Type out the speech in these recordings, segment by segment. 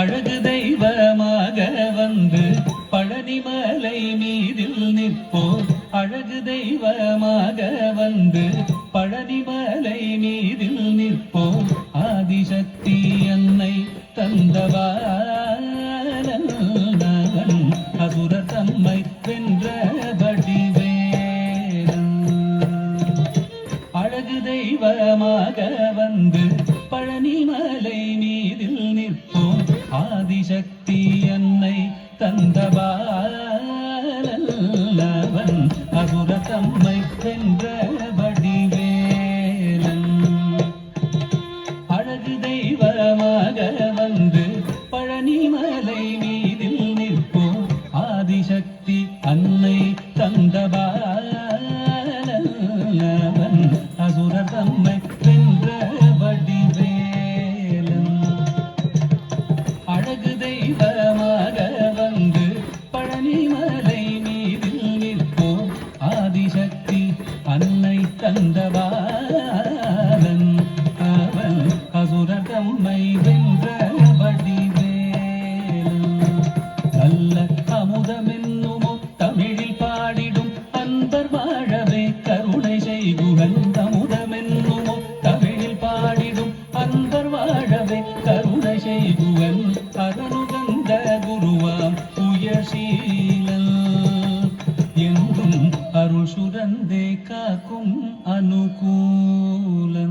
அழகு தெய்வமாக வந்து பழனிமலை மீதில் நிற்போம். அழகு தெய்வமாக வந்து பழனிமலை மீதில் நிற்போம். ஆதிசக்தி அன்னை தந்தவானவன் அசுர தம்மை வென்ற வடிவேலன் அழகு தெய்வமாக வந்து பழனிமலை ஆதிசக்தி ذلك كن أنكولا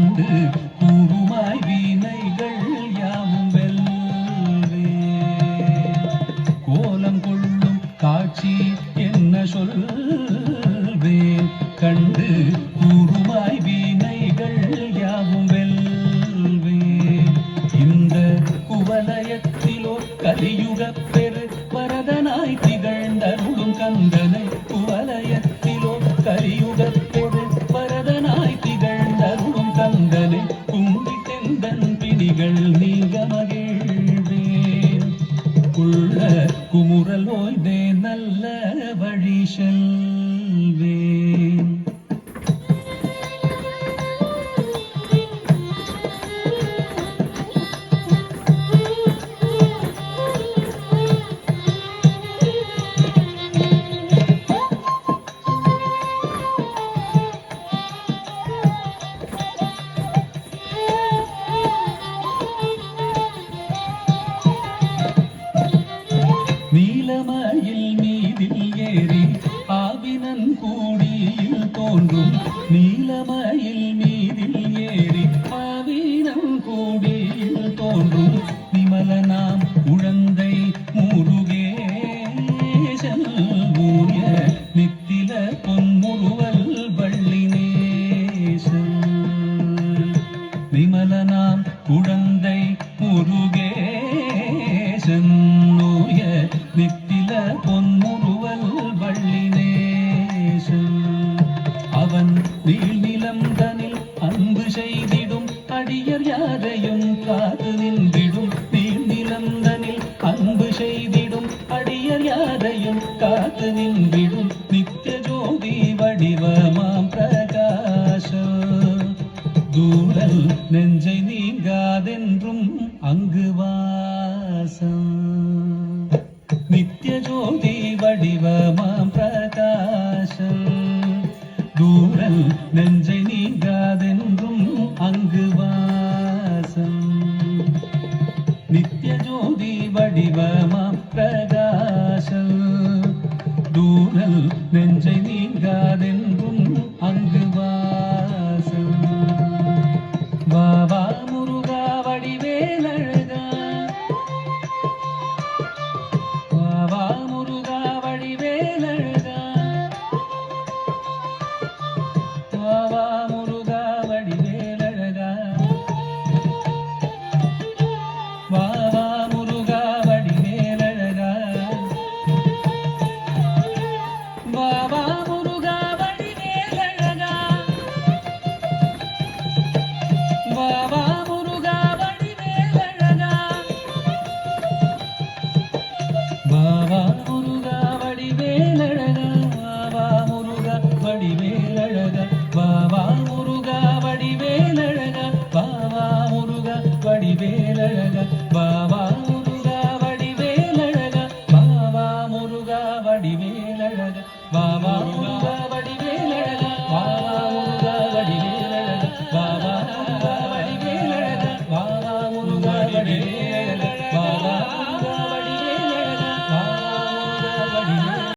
கண்டு கூறுமாய் வீணைகள் யாவும் வெல்வேன் கோலம் கொள்ளும் காட்சி என்ன சொல்வேன் கண்டு கூறுமாய் வீணைகள் யாவும் வெல்வே. இந்த குவலயத்திலோ கலியுகத்தை കുമുറലോന്റെ നല്ല വഴീശൽ மீதில் ஏறி ஆவினன் கூடியில் தோன்றும் நீலமயில் மீதில் ஏறி ஆவினம் கூடியில் தோன்றும் விமலனாம் உழந்தை முருகேசன் ஊய நித்தில பொன்முருவல் வள்ளி நேசல் விமல நாம் குழந்தை முருகே. செய்திடும். அடியர் யாரையும் காத்து நின்றிடும். நீந்திலந்தனில் அன்பு செய்திடும். அடியர் யாரையும் காத்து நின்றிடும். நித்திய ஜோதி வடிவமாம் பிரகாசம். தூரல் நெஞ்சை நீங்காதென்றும் அங்கு வாசம். நித்திய ஜோதி வடிவமாம் பிரகாசம். தூரல் நெஞ்சை நீங்காதென்றும் அங்கு வாசம். நித்திய ஜோதி வடிவமாம் பிரகாசம். தூரல் நெஞ்சை நீங்காதென்றும் அங்கு வா বাবা